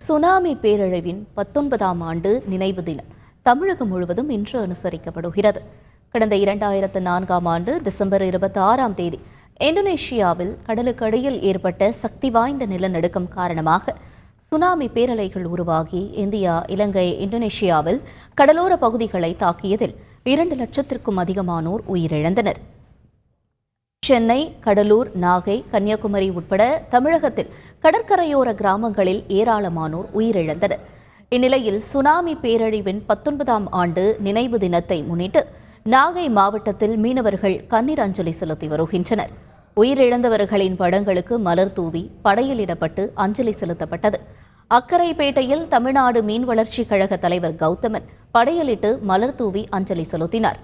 Tsunami பேரழிவின் பத்தொன்பதாம் ஆண்டு நினைவு தினம் தமிழகம் முழுவதும் இன்று அனுசரிக்கப்படுகிறது. கடந்த இரண்டாயிரத்து நான்காம் ஆண்டு டிசம்பர் இருபத்தி ஆறாம் தேதி இந்தோனேஷியாவில் கடலுக்கடியில் ஏற்பட்ட சக்தி வாய்ந்த நிலநடுக்கம் காரணமாக சுனாமி பேரலைகள் உருவாகி இந்தியா இலங்கை இந்தோனேஷியாவில் கடலோர பகுதிகளை தாக்கியதில் இரண்டு லட்சத்திற்கும் அதிகமானோர் உயிரிழந்தனர். சென்னை கடலூர் நாகை கன்னியாகுமரி உட்பட தமிழகத்தில் கடற்கரையோர கிராமங்களில் ஏராளமானோர் உயிரிழந்தனர். இந்நிலையில் சுனாமி பேரழிவின் பத்தொன்பதாம் ஆண்டு நினைவு தினத்தை முன்னிட்டு நாகை மாவட்டத்தில் மீனவர்கள் கண்ணீர் அஞ்சலி செலுத்தி வருகின்றனர். உயிரிழந்தவர்களின் படங்களுக்கு மலர் தூவி படையலிடப்பட்டு அஞ்சலி செலுத்தப்பட்டது. அக்கரைப்பேட்டையில் தமிழ்நாடு மீன் வளர்ச்சிக் கழக தலைவர் கௌதமன் படையலிட்டு மலர் தூவி அஞ்சலி செலுத்தினார்.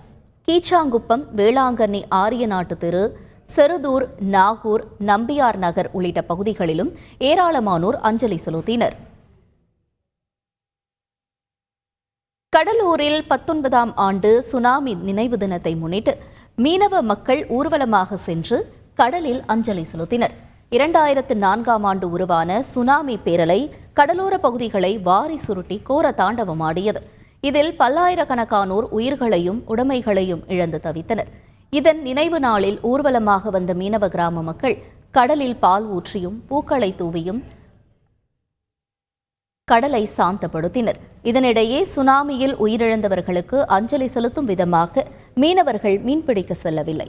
கீச்சாங்குப்பம் வேளாங்கண்ணி ஆரிய நாட்டு தெரு செருதூர் நாகூர் நம்பியார் நகர் உள்ளிட்ட பகுதிகளிலும் ஏராளமானோர் அஞ்சலி செலுத்தினர். கடலூரில் பத்தொன்பதாம் ஆண்டு சுனாமி நினைவு தினத்தை முன்னிட்டு மீனவ மக்கள் ஊர்வலமாக சென்று கடலில் அஞ்சலி செலுத்தினர். இரண்டாயிரத்து நான்காம் ஆண்டு உருவான சுனாமி பேரலை கடலோர பகுதிகளை வாரி சுருட்டி கோர தாண்டவமாடியது. இதில் பல்லாயிரக்கணக்கானோர் உயிர்களையும் உடைமைகளையும் இழந்து தவித்தனர். இதன் நினைவு நாளில் ஊர்வலமாக வந்த மீனவ கிராம மக்கள் கடலில் பால் ஊற்றியும் பூக்களை தூவியும் கடலை சாந்தப்படுத்தினர். இதனிடையே சுனாமியில் உயிரிழந்தவர்களுக்கு அஞ்சலி செலுத்தும் விதமாக மீனவர்கள் மீன்பிடிக்க செல்லவில்லை.